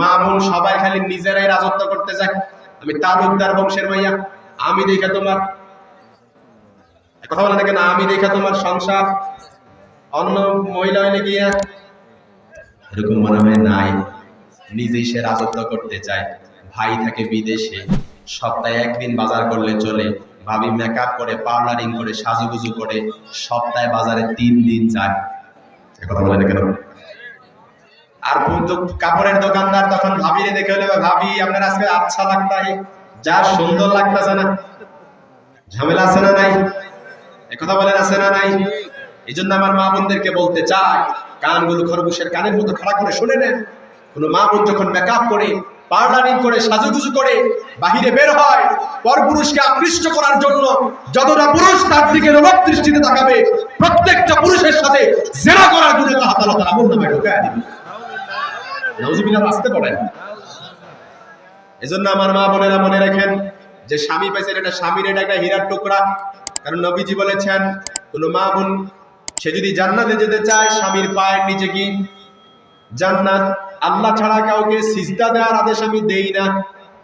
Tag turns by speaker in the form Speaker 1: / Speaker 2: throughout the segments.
Speaker 1: মা বোন সবাই খালি নিজেরাই রাজত্ব করতে যায় আমি তালুকদার বংশের মাইয়া, আমি দেখে তোমার কথা বলে না আমি দেখে তোমার সংসার। অন্য মহিলা হইলে গিয়া এরকম মনে হয় নাই। নিজেই সে রাজত্ব করতে চায়। ভাই থাকে বিদেশে, সপ্তাহে একদিন বাজার করলে চলে। ভাবি মেকআপ করে, পার্লারিং করে, সাজুগুজু করে, সপ্তাহে বাজারে তিন দিন যায়। কথা বলে না কেন? আর কাপড়ের দোকানদার তখন ভাবিরে দেখে হলে, ভাবি, আপনার আজকে আচ্ছা লাগতাই যা সুন্দর লাগতেছে না। ঝামেলা আছে না নাই? একথা বলেন আছে না নাই? এই জন্য আমার মা বোনদেরকে বলতে চাই, কানগুলো খরগোশের কানের মতো খাড়া করে শুনে নেন। কোন মা বোন যখন মেকআপ করে, পার্লারিং করে, সাজুগুজু করে, বাহিরে বের হয়, পরপুরুষকে আকৃষ্ট করার জন্য যতটা পুরুষ তার দিকে রোগ দৃষ্টিতে তাকাবে, প্রত্যেকটা পুরুষের সাথে জেরা করার গুণে আল্লাহ তাআলা তার আমল নামে ঢুকায় দিবে নাউজুবিল্লাহ আসতে পড়েন এজন্য আমার মা বোনেরা মনে রাখেন যে স্বামী পাইছেন এটা স্বামীর, এটা একটা হীরার টুকরা। কারণ নবীজি বলেছেন, কোন মা বোন, সে যদি জান্নাতে যেতে চায়, স্বামীর পায়ের নিচে কি? জান্নাত। আল্লাহ ছাড়া কাউকে সিজদা দেওয়ার আদেশ আমি দেই না।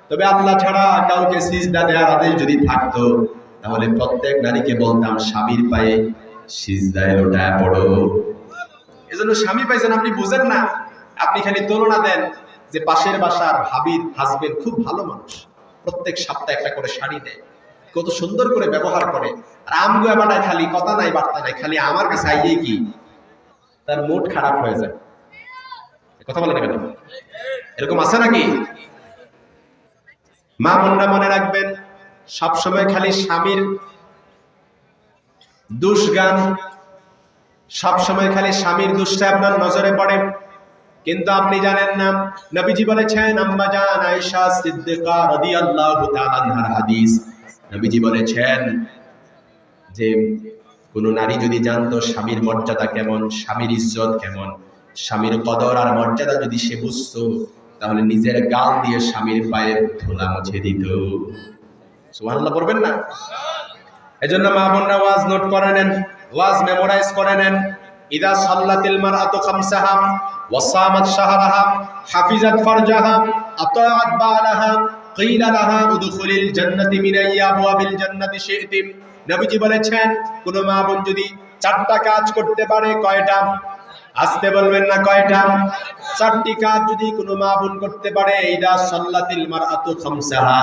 Speaker 1: তবে আল্লাহ ছাড়া কাউকে সিজদা দেওয়ার আদেশ যদি থাকতো, তাহলে প্রত্যেক নারীকে বলতাম, স্বামীর পায়ে সিজদায় লোটায় পড়ো। এজন্য স্বামী পাইছেন, আপনি বুঝেন না। আপনি খালি তুলনা দেন যে পাশের বাসার ভাবির হাজবেন্ড খুব ভালো মানুষ। প্রত্যেক সপ্তাহে একটা করে শাড়ি দেয়। কত সুন্দর করে ব্যবহার করে। আর আমগুয়া বানায় খালি কথা নাই, বার্তা নাই, খালি আমার কাছে আইয়ে কি? তার মুড খারাপ হয়ে যায়। কথা বলে না কেন? এরকম আছে নাকি? মা বোনরা মনে রাখবেন, সবসময় খালি স্বামীর দুষ দুষ্গান সবসময় খালি স্বামীর দুষ্টা আপনার নজরে পড়ে। কিন্তু আপনি জানেন না, নবীজি বলেছেন, আম্মা জান আয়েশা সিদ্দিকা রাদিয়াল্লাহু তাআলা আনহার হাদিস। নবীজি বলেছেন যে, কোন নারী যদি জানতো স্বামীর মর্যাদা কেমন, স্বামীর ইজ্জত কেমন, স্বামীর কদর আর মর্যাদা যদি সে বুঝতো, তাহলে নিজের গাল দিয়ে স্বামীর পায়ের ধুলা মুছে দিত। সুবহানাল্লাহ পড়বেন না? এজন্য মা বোনরা ওয়াজ নোট করে নেন, ওয়াজ মেমোরাইজ করে নেন। ইদা সাল্লাতিল মারআতু খামসাহা ওয়াসামাত শাহরাহা হাফিজাত ফারজাহা আতাআত বালাহা কিলা লাহা উদখুলিল জান্নাতি মিন আবওয়াবিল জান্নাতি শি'তিম নবীজি বলেছেন, কোন মা বোন যদি চারটা কাজ করতে পারে, কয়টা? আসতে বলবেন না কয়টা? চারটি কাজ যদি কোনো মা বোন করতে পারে, ইদা সাল্লাতিল মারআতু খামসাহা,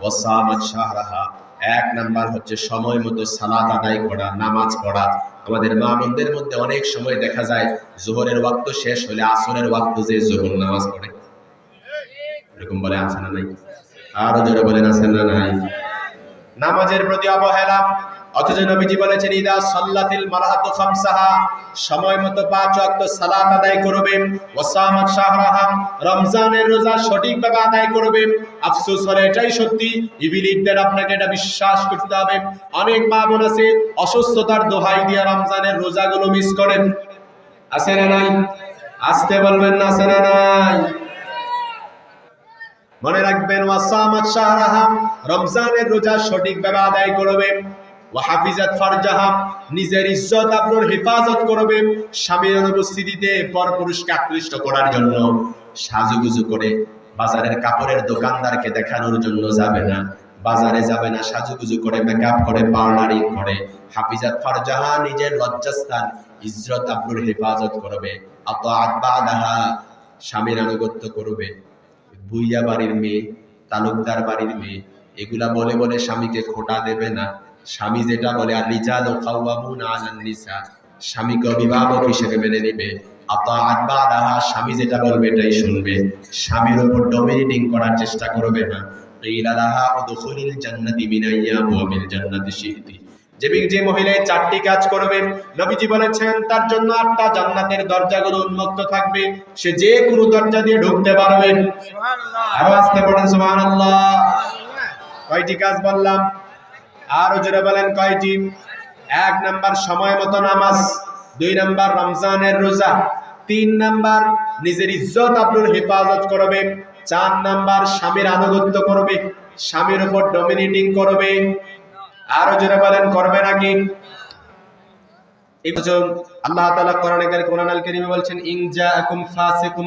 Speaker 1: ওয়াসামাত শাহরাহা। এক নাম্বার হচ্ছে সময় মতো সালাত আদায় করা, নামাজ পড়া। আমাদের মা বোনদের মধ্যে অনেক সময় দেখা যায়, জোহরের ওয়াক্ত শেষ হলে আসরের ওয়াক্ত যে জোহর নামাজ পড়ে। এরকম বলে আছে না নাই? আরও জোরে বলেন, আছে না নাই? নামাজের প্রতি অবহেলা। অথচ নবীজি বলেছেন, ইদা সাল্লাতিল মারহাতু খামসাহা। সময় মতো পাঁচ ওয়াক্ত সালাত আদায় করবে। শাহরাহা, রমজানের রোজা সঠিকভাবে আদায় করবে। আফসোস এটাই সত্যি আপনাকে এটা বিশ্বাস করতে হবে। অনেক মা বোন আছে, অসুস্থতার দোহাই দিয়ে রমজানের রোজাগুলো মিস করেন। আছে না নাই? আসতে বলবেন না, আছে না নাই? মনে রাখবেন, ওয়াসামাত শাহরাহা, রমজানের রোজা সঠিকভাবে আদায় করবে। ওয়াহাফিজাত ফারজাহা, নিজের ইজ্জত আপনার হেফাজত করবে, স্বামীর অনুপস্থিতিতে পরপুরুষকে আকৃষ্ট করার জন্য সাজুগুজু করে বাজারের কাপড়ের দোকানদারকে দেখানোর জন্য যাবে না। বাজারে যাবে না, সাজুগুজু করে মেকআপ করে, পার্লারিং করে। হাফিজাত ফারজাহা নিজের লজ্জাস্থান, ইজ্জত আপনার হেফাজত করবে। আতবাদাহা স্বামীর আনুগত্য করবে। ভুইয়া বাড়ির মেয়ে, তালুকদার বাড়ির মেয়ে, এগুলা বলে বলে স্বামীকে খোটা দেবে না। স্বামী যেটা বলে আর রিজাল ও কাওয়ামুন আলান নিসা স্বামীকে অভিভাবক হিসেবে মেনে নেবে। আতাআত বাদাহা স্বামী যেটা বলবে এটাই শুনবে। স্বামীর উপর ডমিনেটিং করার চেষ্টা করবে না। কিলা লাহা উদখুলিল জান্নাতি মিন আইয়ামিল জান্নাতি শি'তি। যে যে মহিলা চারটি কাজ করবে নবীজি বলেছেন তার জন্য আটটা জান্নাতের দরজাগুলো উন্মুক্ত থাকবে। সে যে কোনো দরজা দিয়ে ঢুকতে পারবে। আরও আসতে পড়েন সুবহানাল্লাহ। কয়টি কাজ বললাম? আরও জোরে বলেন কয়টি এক নাম্বার সময় মতো নামাজ, দুই নাম্বার রমজানের রোজা, তিন নাম্বার নিজের ইজ্জত আপনার হেফাজত করবে, চার নাম্বার স্বামীর আনুগত্য করবে, স্বামীর উপর ডমিনেটিং করবে। আরও জোরে বলেন, করবে নাকি? আল্লাহ তাআলা কোরআনে কোরআন আল বলছেন ইন জাআকুম ফাসিকুম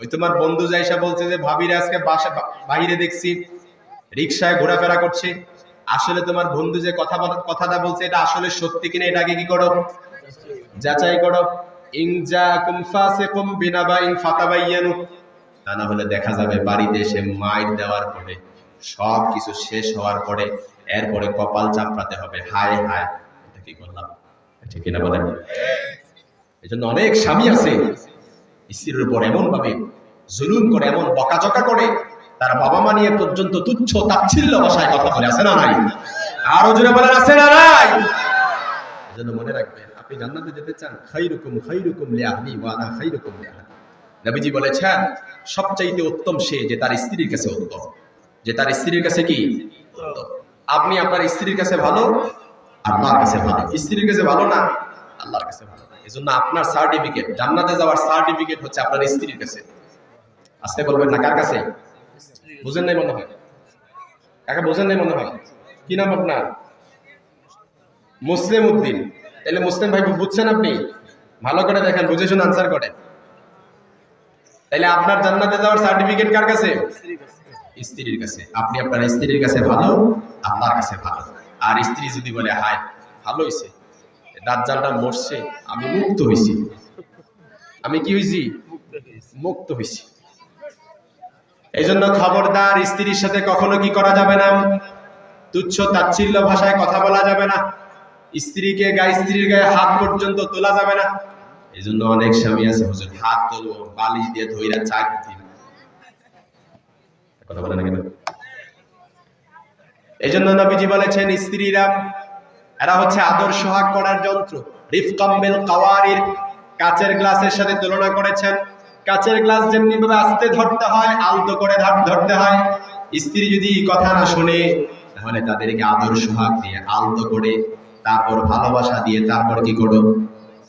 Speaker 1: ওই তোমার বন্ধু যাইসা বলছে যে, ভাবিরা, আজকে বাসা বাইরে দেখছি। রিকশায় ঘোরাফেরা করছে। আসলে তোমার বন্ধু যে কথা কথাটা বলছে, এটা আসলে সত্যি কিনা এটাকে কি করো? যাচাই করো। ইন জাআকুম ফাসিকুম বিনাবাইন ফাতাবায়ানু তা না হলে দেখা যাবে বাড়িতে এসে মাইর দেওয়ার পরে, সব কিছু শেষ হওয়ার পরে, এরপরে কপাল চাপড়াতে হবে। হায় হায়, এটা কি করলাম? ঠিক কিনা বলেন? এই জন্য অনেক স্বামী আছে, স্ত্রীর উপর এমন ভাবে জুলুম করে, এমন বকাঝকা করে তার বাবা মা নিয়ে পর্যন্ত তুচ্ছ তাচ্ছিল্য ভাষায় কথা বলে, আছে না নাই? আরও জোরে বলেন, আছে না নাই? এজন্য মনে রাখবেন, আপনি জান্নাতে যেতে চান, খাইরুকুম খাইরুকুম লিআহলি ওয়া আনা খাইরুকুম লিআহলি। নবীজি বলেছেন, সবচাইতে উত্তম সে যে তার স্ত্রীর কাছে উত্তম। যে তার স্ত্রীর কাছে কি। আপনি আপনার স্ত্রীর কাছে ভালো? আল্লাহর কাছে ভালো। স্ত্রীর কাছে ভালো না? আল্লাহর কাছে ভালো এই জন্য আপনার সার্টিফিকেট জান্নাতে যাওয়ার সার্টিফিকেট হচ্ছে আপনার স্ত্রীর কাছে। আসতে বলবেন না, কার কাছে? বুঝেন নাই মনে হয়? কাকে, বুঝেন নাই মনে হয়? কি নাম আপনার? মুসলিম উদ্দিন। তাহলে মুসলিম ভাই, বুঝছেন আপনি? ভালো করে দেখেন, বুঝে শুনে আনসার করেন। তাহলে আপনার জান্নাতে যাওয়ার সার্টিফিকেট কার কাছে? স্ত্রীর কাছে। আপনি আপনার স্ত্রীর কাছে ভালো আল্লাহর কাছে ভালো। আর স্ত্রী যদি বলে, হায়, ভালো হয়েছে দাজ্জালটা মরছে, আমি মুক্ত হয়েছি আমি কি হয়েছি মুক্ত হয়েছি এই জন্য খবরদার স্ত্রীর সাথে কখনো কি করা যাবে না? তুচ্ছ তাচ্ছিল্য ভাষায় কথা বলা যাবে না। স্ত্রীকে গায়ে, স্ত্রীর গায়ে হাত পর্যন্ত তোলা যাবে না। এই জন্য অনেক স্বামী আছে, হুজুর, হাত তোলো, বালিশ দিয়ে ধইরা চাক দিন। কথা বলে না কেন? এই জন্য নবীজি বলেছেন, স্ত্রীরা, এরা হচ্ছে আদর সোহাগ করার যন্ত্র। রিফ রিফকাম্বেল কাওয়ারির কাচের গ্লাসের সাথে তুলনা করেছেন। কাচের গ্লাস যেমনি ভাবে আস্তে ধরতে হয়, আলতো করে ধরতে হয়। স্ত্রী যদি কথা না শোনে, তাহলে তাদেরকে আদর সোহাগ দিয়ে আলতো করে, তারপর ভালোবাসা দিয়ে তারপর কি করো?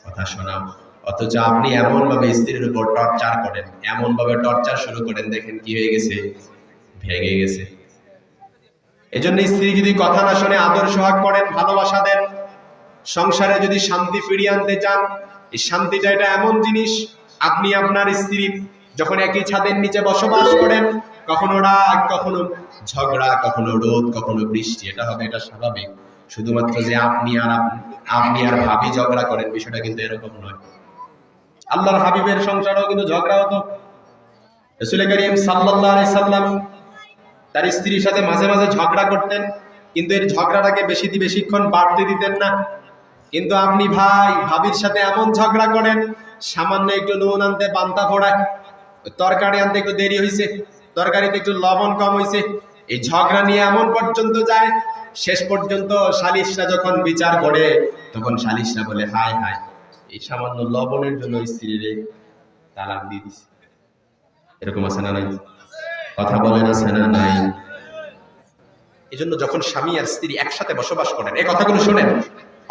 Speaker 1: কথা শোনাও। অথচ আপনি এমন ভাবে স্ত্রীর উপর টর্চার করেন এমন ভাবে টর্চার শুরু করেন, দেখেন কি হয়ে গেছে? ভেঙে গেছে। এজন্য স্ত্রী যদি কথা না শুনে আদর সোহাগ করেন, ভালোবাসা দেন। সংসারে যদি শান্তি ফিরিয়ে আনতে চান, এই শান্তিটা এটা এমন জিনিস আপনি আপনার স্ত্রী যখন একই ছাদের নিচে বসবাস করেন, কখনো রাগ, কখনো ঝগড়া, কখনো রোদ, কখনো বৃষ্টি, এটা হবে, এটা স্বাভাবিক। শুধুমাত্র যে আপনি আর আপনি আর ভাবি ঝগড়া করেন, বিষয়টা কিন্তু এরকম নয়। আল্লাহর হাবিবের সংসারেও কিন্তু ঝগড়া হতো। রসুল করিম আলাইহি সাল্লাম তার স্ত্রীর সাথে মাঝে মাঝে ঝগড়া করতেন, কিন্তু এর ঝগড়াটাকে বেশি বেশিক্ষণ বাড়তে দিতেন না। কিন্তু আপনি ভাই, ভাবির সাথে এমন ঝগড়া করেন সামান্য একটু নুন আনতে পান্তা ফোড়ায়। তরকারি আনতে একটু দেরি হয়েছে তরকারিতে একটু লবণ কম হয়েছে এই ঝগড়া নিয়ে এমন পর্যন্ত যায়, শেষ পর্যন্ত সালিশরা যখন বিচার করে, তখন সালিশরা বলে, হায় হায়, এই সামান্য লবণের জন্য স্ত্রীরে তালাক দিয়ে দিছে। এরকম আছে না নাই? কথা আছে না নাই? এই জন্য যখন স্বামী আর স্ত্রী একসাথে বসবাস করেন এই কথাগুলো শোনেন।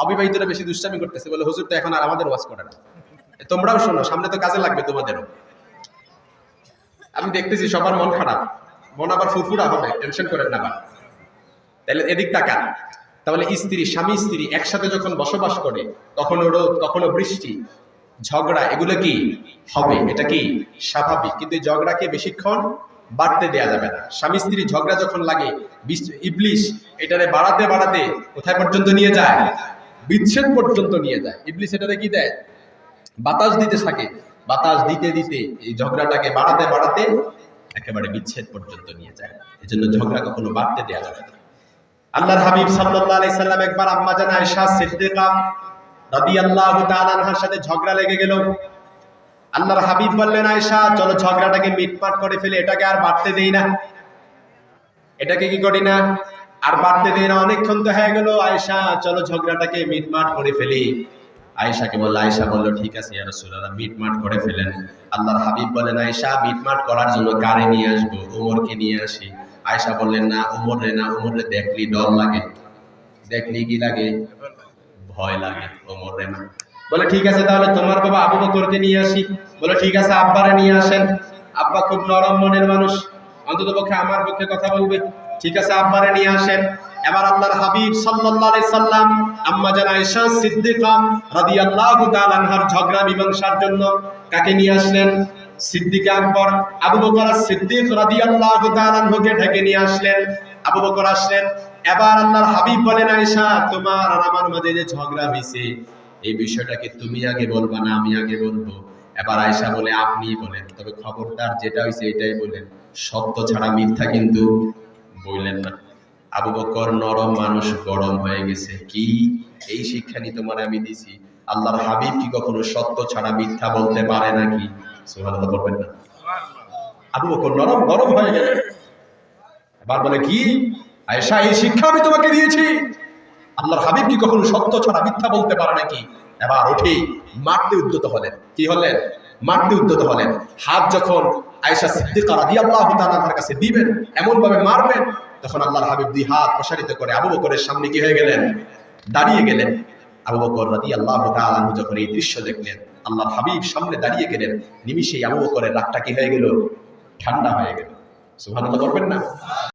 Speaker 1: অবিবাহিতরা বেশি দুষ্টামি করতেছে বলে হুজুর তো এখন আর আমাদের ওয়াজ করে না। তোমরাও শোনো, সামনে তো কাজে লাগবে তোমাদেরও। আমি দেখতেছি সবার মন খারাপ। মন আবার ফুরফুরা হবে, টেনশন করেন না আবার। তাহলে এদিক তাকান। তাহলে স্ত্রী, স্বামী, স্ত্রী একসাথে যখন বসবাস করে, কখনো রোদ, কখনো বৃষ্টি, ঝগড়া, এগুলো কি? হবে, এটা কি? স্বাভাবিক। কিন্তু ঝগড়াকে বেশিক্ষণ বাড়তে দেয়া যাবে না। স্বামী, স্ত্রী ঝগড়া যখন লাগে ইবলিশ, এটারে বাড়াতে বাড়াতে কোথায় পর্যন্ত নিয়ে যায়? বিচ্ছেদ পর্যন্ত নিয়ে যায়। ইবলিশ এটারে কি দেয়? বাতাস দিতে থাকে। বাতাস দিতে দিতে এই ঝগড়াটাকে বাড়াতে বাড়াতে একেবারে বিচ্ছেদ পর্যন্ত নিয়ে যায়। এই জন্য ঝগড়া কখনো বাড়তে দেয়া যাবে না। আল্লাহর হাবিব সাল্লাম একবার আম্মা জান আয়েশা সিদ্দিকা সাথে ঝগড়া লেগে গেল। আল্লাহর হাবিব বললেন, আয়েশা, চলো ঝগড়াটাকে মিটমাট করে ফেলে। এটাকে আর বাড়তে দেই না। এটাকে কি করি না? আর বাড়তে দেই না। অনেকক্ষণ তো হয়ে গেল। আয়েশা, চলো ঝগড়াটাকে মিটমাট করে ফেলি। আয়েশাকে বলল, আয়েশা বলল, ঠিক আছে, ইয়া রাসূলুল্লাহ, মিটমাট করে ফেলেন। আল্লাহর হাবিব বলেন, আয়েশা, মিটমাট করার জন্য কারে নিয়ে আসব? ওমরকে নিয়ে আসি। আয়েশা বললেন, না ওমর রে না ওমর রে দেখলি ডর লাগে। দেখলি কি লাগে? ভয় লাগে ওমর রে না। বলে, ঠিক আছে, তাহলে তোমার বাবা আবু বকরকে নিয়ে আসি। বলে, ঠিক আছে, আব্বারে নিয়ে আসেন। আব্বা খুব নরম মনের মানুষ। অন্তত পক্ষে আমার পক্ষে কথা বলবে। ঠিক আছে, আব্বারে নিয়ে আসেন। এবার আল্লাহর হাবিব সাল্লাল্লাহু আলাইহি সাল্লাম, আম্মা জান আয়েশা সিদ্দিকা রাদিয়াল্লাহু তাআলা আনহার ঝগড়া মীমাংসার জন্য কাকে নিয়ে আসলেন? সিদ্দিক আকবর। আবু বকর সিদ্দিক রাদিয়াল্লাহু তাআলা আনহুকে ডেকে নিয়ে আসলেন। আবু বকর আসলেন। এবার আল্লাহর হাবিব বলেন, আয়েশা, তোমার আর আমার মাঝে যে ঝগড়া হয়েছে এই বিষয়টাকে তুমি আগে বলবা না আমি আগে বলব। এবার আয়েশা বলে, আপনি বলেন, তবে খবরদার যেটা হয়েছে এটাই বলেন। সত্য ছাড়া মিথ্যা কিন্তু বললেন না। আবু বকর নরম মানুষ, গরম হয়ে গেছে। কি? এই শিক্ষা নিয়ে তোমার আমি দিছি। আল্লাহর হাবিব কি কখনো সত্য ছাড়া মিথ্যা বলতে পারে নাকি? বলবেন না। আবু বকর নরম, গরম হয়ে গেল। এবার বলে, কি? আয়েশা, এই শিক্ষা আমি তোমাকে দিয়েছি। আল্লাহর হাবিব কি কখনো সত্য ছাড়া মিথ্যা বলতে পারে নাকি? এবার উঠে, মারতে উদ্যত হলেন। কি হলেন? মারতে উদ্যত হলেন। হাত যখন আয়েশা সিদ্দিকা রাদিয়াল্লাহু তাআলার কাছে দিবেন এমন ভাবে মারবেন তখন আল্লাহর হাবিব দুই হাত প্রসারিত করে আবু বকরের সামনে কি হয়ে গেলেন? দাঁড়িয়ে গেলেন। আবু বকর রাদি আল্লাহ তালু যখন এই দৃশ্য দেখলেন, আল্লাহর হাবিব সামনে দাঁড়িয়ে গেলেন, নিমিষেই আবু বকরের রাগটা কি হয়ে গেল? ঠান্ডা হয়ে গেল। সুভান করবেন না?